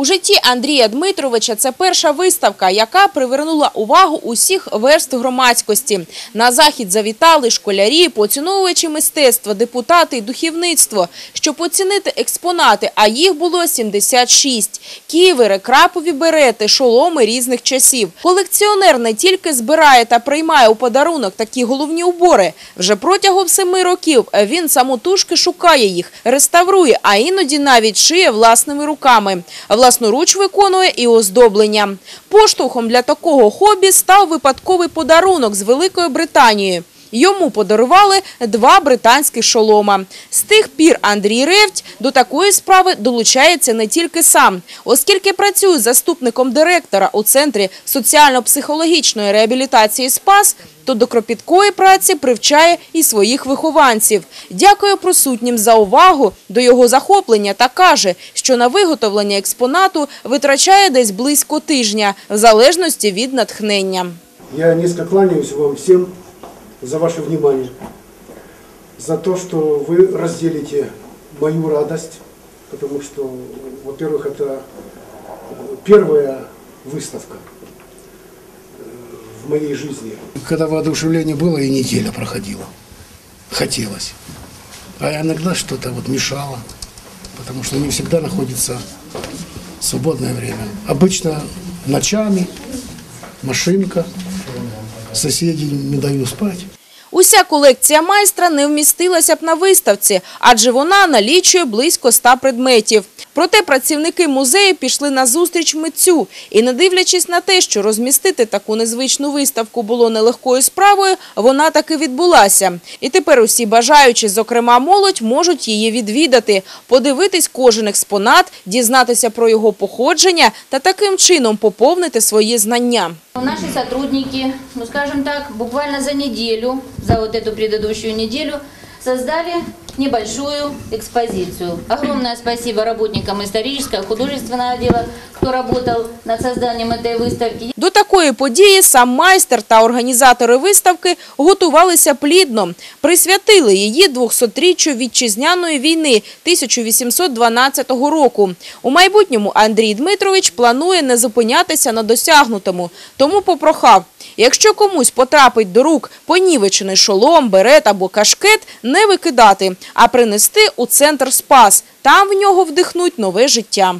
У житті Андрія Дмитровича це перша виставка, яка привернула увагу усіх верств громадськості. На захід завітали школярі, поціновувачі мистецтва, депутати і духовництво, щоб оцінити експонати, а їх було 76. Ківери, крапові берети, шоломи різних часів. Колекціонер не тільки збирає та приймає у подарунок такі головні убори. Вже протягом семи років він самотужки шукає їх, реставрує, а іноді навіть шиє власними руками. Власноруч виконує і оздоблення. Поштовхом для такого хобі став випадковий подарунок з Великої Британії. Йому подарували два британських шолома. З тих пір Андрій Ревть до такої справи долучається не тільки сам. Оскільки працює заступником директора у Центрі соціально-психологічної реабілітації «Спас», то до кропіткої праці привчає і своїх вихованців. Дякує присутнім за увагу до його захоплення та каже, що на виготовлення експонату витрачає десь близько тижня, в залежності від натхнення. Я низко кланяюсь вам всем за ваше внимание, за то, что вы разделите мою радость, потому что, во-первых, это э, первая выставка э, в моей жизни. Когда воодушевление было, и неделя проходила. Хотелось. А иногда что-то вот мешало, потому что не всегда находится свободное время. Обычно ночами, машинка, соседи не даю спать. Уся колекція майстра не вмістилася б на виставці, адже вона налічує близько ста предметів. Проте працівники музею пішли на зустріч митцю і, не дивлячись на те, що розмістити таку незвичну виставку було нелегкою справою, вона таки відбулася. І тепер усі бажаючі, зокрема молодь, можуть її відвідати, подивитись кожен експонат, дізнатися про його походження та таким чином поповнити свої знання. Наши сотрудники, ну скажем так, буквально за неделю, за вот эту предыдущую неделю, создали небольшую экспозицию. Огромное спасибо работникам исторического, художественного отдела, кто работал над созданием этой выставки. До такої події сам майстер та організатори виставки готувалися плідно. Присвятили її 200-річчю вітчизняної війни 1812 року. У майбутньому Андрій Дмитрович планує не зупинятися на досягнутому. Тому попрохав, якщо комусь потрапить до рук понівечений шолом, берет або кашкет, не викидати, а принести у центр «Спас». Там в нього вдихнуть нове життя.